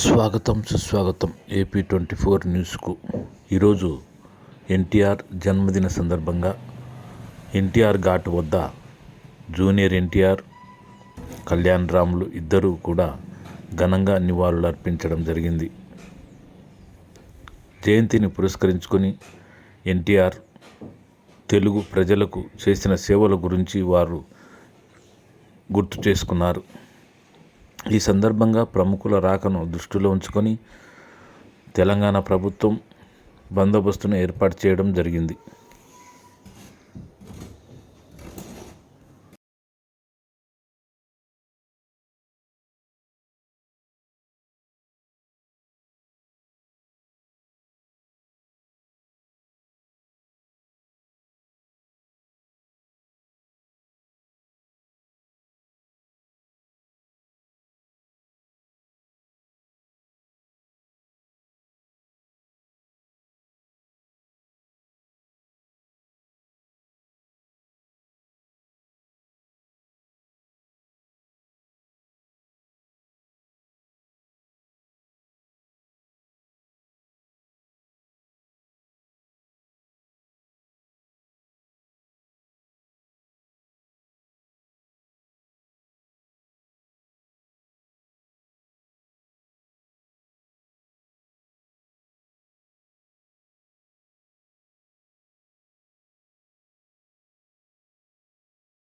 స్వాగతం సుస్వాగతం AP twenty four న్యూస్కు. ఈరోజు ఎన్టీఆర్ జన్మదిన సందర్భంగా ఎన్టీఆర్ ఘాట్ వద్ద జూనియర్ ఎన్టీఆర్ కళ్యాణ్ రాములు ఇద్దరూ కూడా ఘనంగా నివాళులు అర్పించడం జరిగింది. జయంతిని పురస్కరించుకొని ఎన్టీఆర్ తెలుగు ప్రజలకు చేసిన సేవల గురించి వారు గుర్తు చేసుకున్నారు. ఈ సందర్భంగా ప్రముఖుల రాకను దృష్టిలో ఉంచుకొని తెలంగాణ ప్రభుత్వం బందోబస్తును ఏర్పాటు చేయడం జరిగింది.